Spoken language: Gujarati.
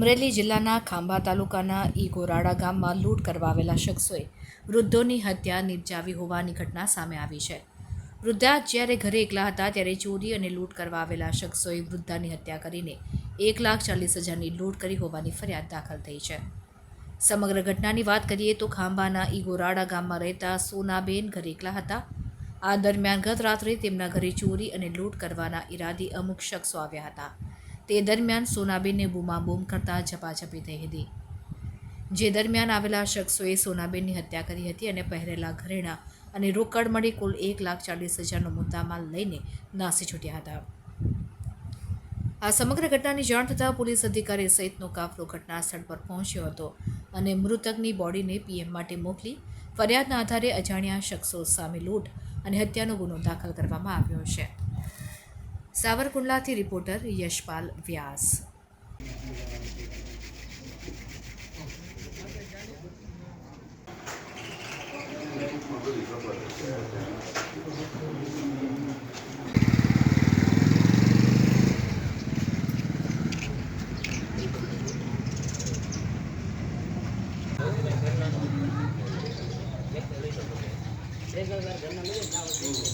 અમરેલી જિલ્લાના ખાંભા તાલુકાના ઈ ગોરાડા ગામમાં લૂંટ કરવા આવેલા શખ્સોએ વૃદ્ધોની હત્યા નિપજાવી હોવાની ઘટના સામે આવી છે. વૃદ્ધા જ્યારે ઘરે એકલા હતા ત્યારે ચોરી અને લૂંટ કરવા આવેલા શખ્સોએ વૃદ્ધાની હત્યા કરીને એક લાખ ચાલીસ હજારની લૂંટ કરી હોવાની ફરિયાદ દાખલ થઈ છે. સમગ્ર ઘટનાની વાત કરીએ તો ખાંભાના ઈ ગોરાડા ગામમાં રહેતા સોનાબેન ઘરે એકલા હતા. આ દરમિયાન ગત રાત્રે તેમના ઘરે ચોરી અને લૂંટ કરવાના ઈરાદી અમુક શખ્સો આવ્યા હતા. તે દરમિયાન સોનાબેનને બૂમાબૂમ કરતા ઝપાઝપી થઈ હતી. જે દરમિયાન આવેલા શખ્સોએ સોનાબેનની હત્યા કરી હતી અને પહેરેલા ઘરેણા અને રોકડ મળી કુલ એક લાખ ચાલીસ હજારનો મુદ્દામાલ લઈને નાસી છૂટ્યા હતા. આ સમગ્ર ઘટનાની જાણ થતાં પોલીસ અધિકારી સહિતનો કાફલો ઘટના સ્થળ પર પહોંચ્યો હતો અને મૃતકની બોડીને પીએમ માટે મોકલી, ફરિયાદના આધારે અજાણ્યા શખ્સો સામે લૂંટ અને હત્યાનો ગુનો દાખલ કરવામાં આવ્યો છે. સાવરકુંડલાથી રિપોર્ટર યશપાલ વ્યાસ એક ઘરના મિલે ના હોય